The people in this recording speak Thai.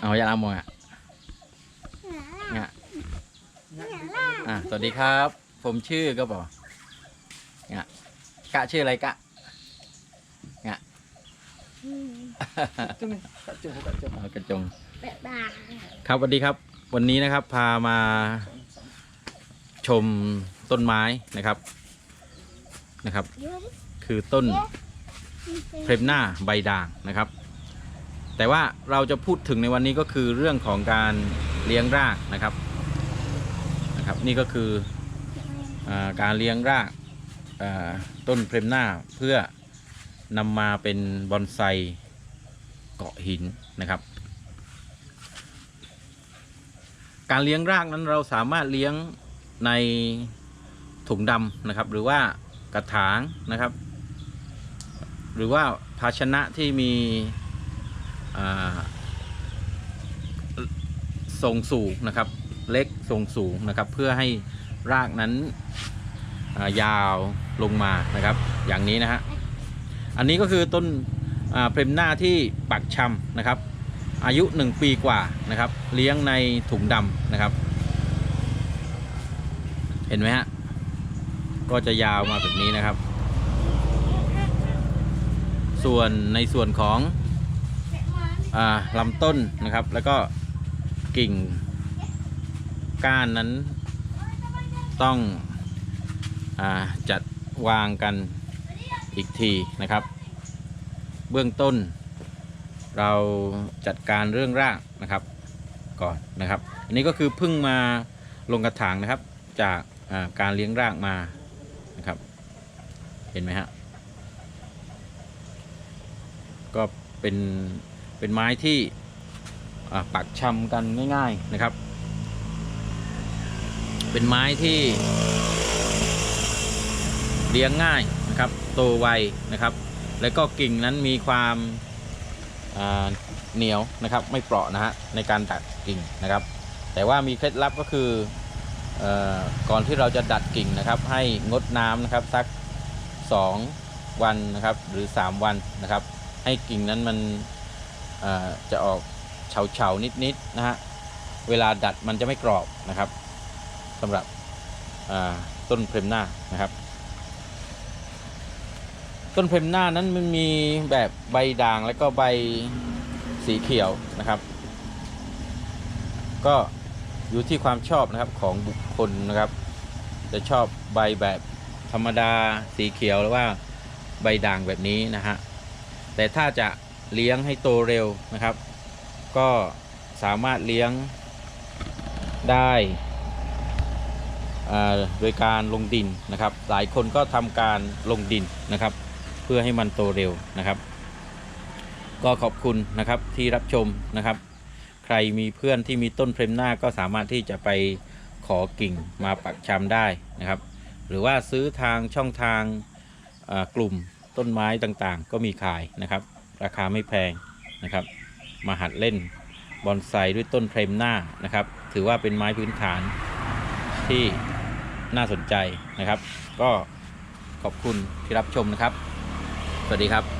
เอาอย่าละมองอะงะอะสวัสดีครับ ผมชื่อก็บอกงะกะชื่ออะไรกะงะจุ่มตัดจุ่มตัดจุ่มเอากระจง แบบบางครับสวัสดีครับ วันนี้นะครับพามาชมต้นไม้นะครับนะครับ คือต้นเพรมหน้าใบด่างนะครับ แต่ว่าเราจะพูดถึงในวันนี้ก็คือเรื่องของการเลี้ยงรากนะครับนะครับ นี่ก็คืออการเลี้ยงรากต้นเพรมหน้าเพื่อนำมาเป็นบอนไซเกาะหินนะครับ การเลี้ยงรากนั้นเราสามารถเลี้ยงในถุงดำนะครับ หรือว่ากระถางนะครับ หรือว่าภาชนะที่มี ทรงสูงนะครับ เล็กทรงสูงนะครับ เพื่อให้รากนั้นายาวลงมานะครับ อย่างนี้นะฮะอันนี้ก็คือต้นเพรมหน้าที่ปักชำนะครับ อายุ 1 ปีกว่านะครับ เลี้ยงในถุงดำนะครับ เห็นไหมฮะก็จะยาวมาแบบนี้นะครับ ส่วนในส่วนของ ลำต้นนะครับ แล้วก็กิ่งก้านนั้นต้องอจัดวางกันอีกทีนะครับ เบื้องต้น เราจัดการเรื่องรากนะครับก่อนนะครับ อันนี้ก็คือเพิ่งมาลงกระถางนะครับ จากาการเลี้ยงรากมานะครับ เห็นไหมฮะก็เป็น เป็นไม้ที่ปักชำกันง่ายๆนะครับ เป็นไม้ที่เลี้ยงง่ายนะครับโตไวนะครับ แล้วก็กิ่งนั้นมีความเหนียวนะครับ ไม่เปราะนะฮะในการดัดกิ่งนะครับ แต่ว่ามีเคล็ดลับก็คืออก่อนที่เราจะดัดกิ่งนะครับ ให้งดน้ำนะครับสัก 2 วันนะครับ หรือ 3 วันนะครับ ให้กิ่งนั้นมัน จะออกเฉาๆนิดๆนะฮะเวลาดัดมันจะไม่กรอบนะครับสำหรับต้นเพรมหน้านะครับ ต้นเพรมหน้านั้นมันมีแบบใบด่างแล้วก็ใบสีเขียวนะครับ ก็อยู่ที่ความชอบนะครับของบุคคลนะครับ จะชอบใบแบบธรรมดาสีเขียวหรือว่าใบด่างแบบนี้นะฮะแต่ถ้าจะ เลี้ยงให้โตเร็วนะครับ ก็สามารถเลี้ยงได้โดยการลงดินนะครับ หลายคนก็ทำการลงดินนะครับ เพื่อให้มันโตเร็วนะครับ ก็ขอบคุณนะครับที่รับชมนะครับ ใครมีเพื่อนที่มีต้นเพรมหน้าก็สามารถที่จะไปขอกิ่งมาปักชำได้นะครับ หรือว่าซื้อทางช่องทางกลุ่มต้นไม้ต่างๆ ก็มีขายนะครับ ราคาไม่แพงนะครับ มาหัดเล่นบอนไซด้วยต้นเพรมหน้านะครับ ถือว่าเป็นไม้พื้นฐานที่น่าสนใจนะครับ ก็ขอบคุณที่รับชมนะครับ สวัสดีครับ